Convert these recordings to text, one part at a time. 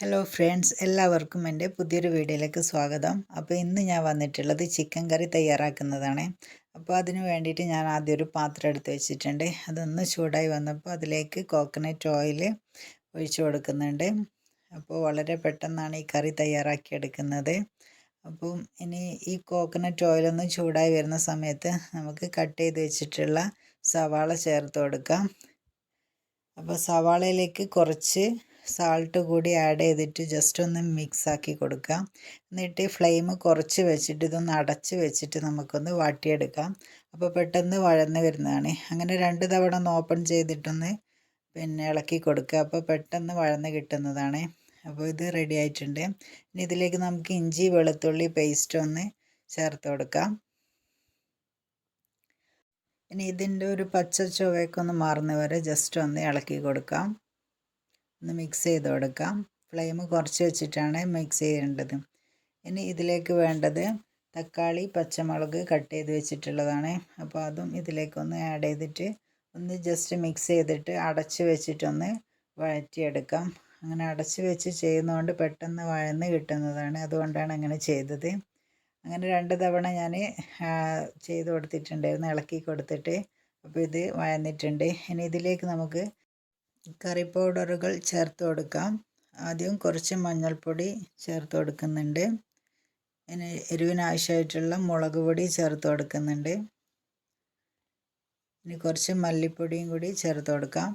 Hello friends എല്ലാവർക്കും എന്റെ പുതിയൊരു വീഡിയോയിലേക്ക് സ്വാഗതം. അപ്പോൾ ഇന്ന് ഞാൻ വന്നിട്ടുള്ളത് ചിക്കൻ കറി തയ്യാറാക്കുന്നതാണ്. അപ്പോൾ അതിന് വേണ്ടിയിട്ട് ഞാൻ ആദ്യം ഒരു പാത്രം എടുത്ത് വെച്ചിട്ടുണ്ട്. അതൊന്ന് ചൂടായി വന്നപ്പോൾ അതിലേക്ക് കോക്കനട്ട് ഓയിൽ ഒഴിച്ചു കൊടുക്കുന്നുണ്ട്. അപ്പോൾ വളരെ പെട്ടെന്നാണ് ഈ കറി തയ്യാറാക്കിയെടുക്കുന്നത്. അപ്പം ഇനി ഈ കോക്കനട്ട് ഓയിലൊന്ന് ചൂടായി വരുന്ന സമയത്ത് നമുക്ക് കട്ട് ചെയ്ത് വെച്ചിട്ടുള്ള സവാള ചേർത്ത് കൊടുക്കാം. അപ്പോൾ സവാളയിലേക്ക് കുറച്ച് സാൾട്ട് കൂടി ആഡ് ചെയ്തിട്ട് ജസ്റ്റ് ഒന്ന് മിക്സ് ആക്കി കൊടുക്കാം എന്നിട്ട് ഫ്ലെയിം കുറച്ച് വെച്ചിട്ട് ഇതൊന്ന് അടച്ച് വെച്ചിട്ട് നമുക്കൊന്ന് വാട്ടിയെടുക്കാം. അപ്പോൾ പെട്ടെന്ന് വഴന്ന് വരുന്നതാണ്. അങ്ങനെ രണ്ട് തവണ ഒന്ന് ഓപ്പൺ ചെയ്തിട്ടൊന്ന് പിന്നെ ഇളക്കി കൊടുക്കുക. അപ്പോൾ പെട്ടെന്ന് വഴന്ന് കിട്ടുന്നതാണ്. അപ്പോൾ ഇത് റെഡി ആയിട്ടുണ്ട്. ഇനി ഇതിലേക്ക് നമുക്ക് ഇഞ്ചി വെളുത്തുള്ളി പേസ്റ്റ് ഒന്ന് ചേർത്ത് കൊടുക്കാം. ഇനി ഇതിന്റെ ഒരു പച്ച ചുവയൊക്കെ ഒന്ന് വരെ ജസ്റ്റ് ഒന്ന് ഇളക്കി കൊടുക്കാം. ഒന്ന് മിക്സ് ചെയ്ത് കൊടുക്കാം. ഫ്ലെയിം കുറച്ച് വെച്ചിട്ടാണ് മിക്സ് ചെയ്യേണ്ടത്. ഇനി ഇതിലേക്ക് വേണ്ടത് തക്കാളി പച്ചമുളക് കട്ട് ചെയ്ത് വെച്ചിട്ടുള്ളതാണ്. അപ്പോൾ അതും ഇതിലേക്കൊന്ന് ആഡ് ചെയ്തിട്ട് ഒന്ന് ജസ്റ്റ് മിക്സ് ചെയ്തിട്ട് അടച്ച് വെച്ചിട്ടൊന്ന് വഴറ്റിയെടുക്കാം. അങ്ങനെ അടച്ച് വെച്ച് ചെയ്യുന്നതുകൊണ്ട് പെട്ടെന്ന് വഴന്ന് കിട്ടുന്നതാണ്. അതുകൊണ്ടാണ് അങ്ങനെ ചെയ്തത്. അങ്ങനെ രണ്ട് തവണ ഞാൻ ചെയ്ത് കൊടുത്തിട്ടുണ്ടായിരുന്നു. ഇളക്കി കൊടുത്തിട്ട്. അപ്പോൾ ഇത് വഴന്നിട്ടുണ്ട്. ഇനി ഇതിലേക്ക് നമുക്ക് കറി പൗഡറുകൾ ചേർത്ത് കൊടുക്കാം. ആദ്യം കുറച്ച് മഞ്ഞൾപ്പൊടി ചേർത്ത് കൊടുക്കുന്നുണ്ട്. പിന്നെ എരിവിനാവശ്യമായിട്ടുള്ള മുളക് പൊടി ചേർത്ത് കൊടുക്കുന്നുണ്ട്. ഇനി കുറച്ച് മല്ലിപ്പൊടിയും കൂടി ചേർത്ത് കൊടുക്കാം.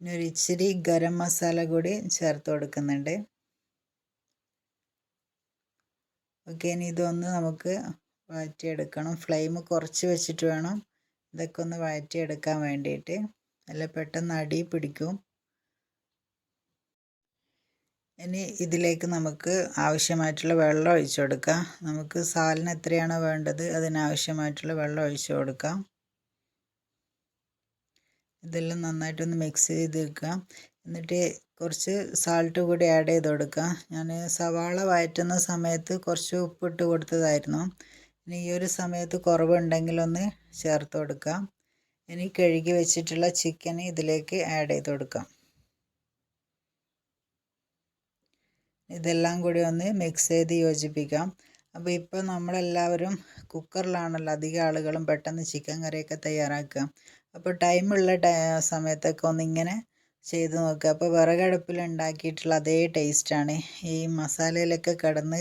ഇനി ഒരു ഇച്ചിരി ഗരം മസാല കൂടി ചേർത്ത് കൊടുക്കുന്നുണ്ട്. ഓക്കെ ഇനി ഇതൊന്ന് നമുക്ക് വഴറ്റിയെടുക്കണം. ഫ്ലെയിം കുറച്ച് വെച്ചിട്ട് വേണം. ഇതൊക്കെ ഒന്ന് വഴറ്റിയെടുക്കാൻ വേണ്ടിയിട്ട് നല്ല പെട്ടെന്ന് അടി പിടിക്കും. ഇനി ഇതിലേക്ക് നമുക്ക് ആവശ്യമായിട്ടുള്ള വെള്ളം ഒഴിച്ചു കൊടുക്കാം. നമുക്ക് സാലിന് എത്രയാണോ വേണ്ടത് അതിനാവശ്യമായിട്ടുള്ള വെള്ളം ഒഴിച്ചു കൊടുക്കാം. ഇതെല്ലാം നന്നായിട്ടൊന്ന് മിക്സ് ചെയ്ത് വെക്കുക. എന്നിട്ട് കുറച്ച് സാൾട്ട് കൂടി ആഡ് ചെയ്ത് കൊടുക്കുക. ഞാൻ സവാള വഴറ്റുന്ന സമയത്ത് കുറച്ച് ഉപ്പിട്ട് കൊടുത്തതായിരുന്നു. ഈ ഒരു സമയത്ത് കുറവുണ്ടെങ്കിൽ ഒന്ന് ചേർത്ത് കൊടുക്കാം. ഇനി കഴുകി വെച്ചിട്ടുള്ള ചിക്കൻ ഇതിലേക്ക് ആഡ് ചെയ്ത് കൊടുക്കാം. ഇതെല്ലാം കൂടി ഒന്ന് മിക്സ് ചെയ്ത് യോജിപ്പിക്കാം. അപ്പോൾ ഇപ്പോൾ നമ്മളെല്ലാവരും കുക്കറിലാണല്ലോ അധികം ആളുകളും പെട്ടെന്ന് ചിക്കൻ കറിയൊക്കെ തയ്യാറാക്കുക. അപ്പോൾ ടൈമുള്ള സമയത്തൊക്കെ ഒന്നിങ്ങനെ ചെയ്ത് നോക്കുക അപ്പോൾ വിറകടുപ്പിൽ ഉണ്ടാക്കിയിട്ടുള്ള അതേ ടേസ്റ്റാണ് ഈ മസാലയിലൊക്കെ കടന്ന്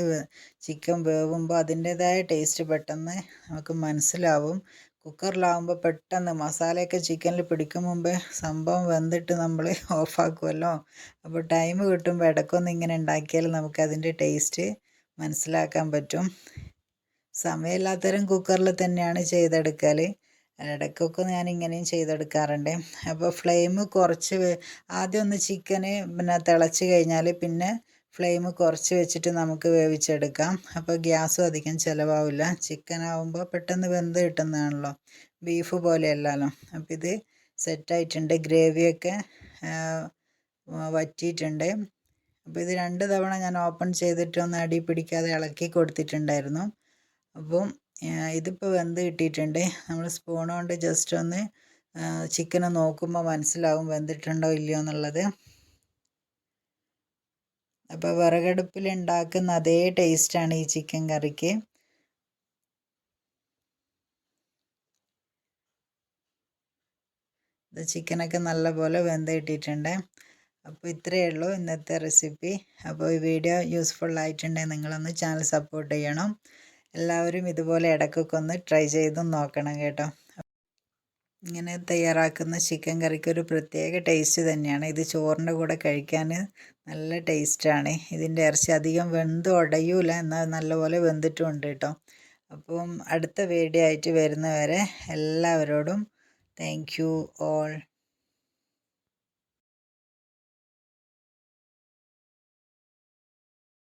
ചിക്കൻ വേവുമ്പോൾ അതിന്റേതായ ടേസ്റ്റ് പെട്ടെന്ന് നമുക്ക് മനസ്സിലാവും. കുക്കറിലാവുമ്പോൾ പെട്ടെന്ന് മസാലയൊക്കെ ചിക്കനിൽ പിടിക്കും മുമ്പേ സംഭവം വെന്തിട്ട് നമ്മൾ ഓഫാക്കുമല്ലോ അപ്പോൾ ടൈം കിട്ടുമ്പോൾ ഇടയ്ക്കൊന്ന് ഇങ്ങനെ ഉണ്ടാക്കിയാൽ നമുക്ക് അതിന്റെ ടേസ്റ്റ് മനസ്സിലാക്കാൻ പറ്റും. സമയമില്ലാത്തരം കുക്കറിൽ തന്നെയാണ് ചെയ്തെടുക്കൽ ഇടയ്ക്കൊക്കെ ഞാൻ ഇങ്ങനെയും ചെയ്തെടുക്കാറുണ്ട്. അപ്പോൾ ഫ്ലെയിം കുറച്ച് ആദ്യം ഒന്ന് ചിക്കന് പിന്നെ തിളച്ച് കഴിഞ്ഞാൽ പിന്നെ ഫ്ലെയിം കുറച്ച് വെച്ചിട്ട് നമുക്ക് വേവിച്ചെടുക്കാം. അപ്പോൾ ഗ്യാസും അധികം ചിലവാവില്ല. ചിക്കൻ ആവുമ്പോൾ പെട്ടെന്ന് വെന്ത് കിട്ടുന്നതാണല്ലോ. ബീഫ് പോലെയല്ലല്ലോ. അപ്പോൾ ഇത് സെറ്റായിട്ടുണ്ട്. ഗ്രേവിയൊക്കെ വറ്റിയിട്ടുണ്ട്. അപ്പോൾ ഇത് രണ്ട് തവണ ഞാൻ ഓപ്പൺ ചെയ്തിട്ട് ഒന്ന് അടി പിടിക്കാതെ ഇളക്കി കൊടുത്തിട്ടുണ്ടായിരുന്നു. അപ്പം ഇതിപ്പോൾ വെന്ത് കിട്ടിയിട്ടുണ്ട്. നമ്മൾ സ്പൂൺ കൊണ്ട് ജസ്റ്റ് ഒന്ന് ചിക്കൻ നോക്കുമ്പോൾ മനസ്സിലാവും വെന്തിട്ടുണ്ടോ ഇല്ലയോ എന്നുള്ളത്. അപ്പോൾ വിറകടുപ്പിൽ ഉണ്ടാക്കുന്ന അതേ ടേസ്റ്റാണ് ഈ ചിക്കൻ കറിക്ക്. ചിക്കനൊക്കെ നല്ലപോലെ വെന്ത് കിട്ടിയിട്ടുണ്ട്. അപ്പോൾ ഇത്രയേ ഉള്ളൂ ഇന്നത്തെ റെസിപ്പി അപ്പോൾ ഈ വീഡിയോ യൂസ്ഫുൾ ആയിട്ടുണ്ടെങ്കിൽ നിങ്ങളൊന്ന് ചാനൽ സപ്പോർട്ട് ചെയ്യണം. എല്ലാവരും ഇതുപോലെ ഇടയ്ക്കൊക്കെ ഒന്ന് ട്രൈ ചെയ്തും നോക്കണം കേട്ടോ. ഇങ്ങനെ തയ്യാറാക്കുന്ന ചിക്കൻ കറിക്ക് ഒരു പ്രത്യേക ടേസ്റ്റ് തന്നെയാണ്. ഇത് ചോറിന്റെ കൂടെ കഴിക്കാൻ നല്ല ടേസ്റ്റാണ് ഇതിന്റെ ഇറച്ചി അധികം വെന്ത് ഉടയൂല എന്നാൽ നല്ലപോലെ വെന്തിട്ടുമുണ്ട് കേട്ടോ. അപ്പം അടുത്ത വീഡിയോ ആയിട്ട് വരുന്നവരെ എല്ലാവരോടും താങ്ക് യു ഓൾ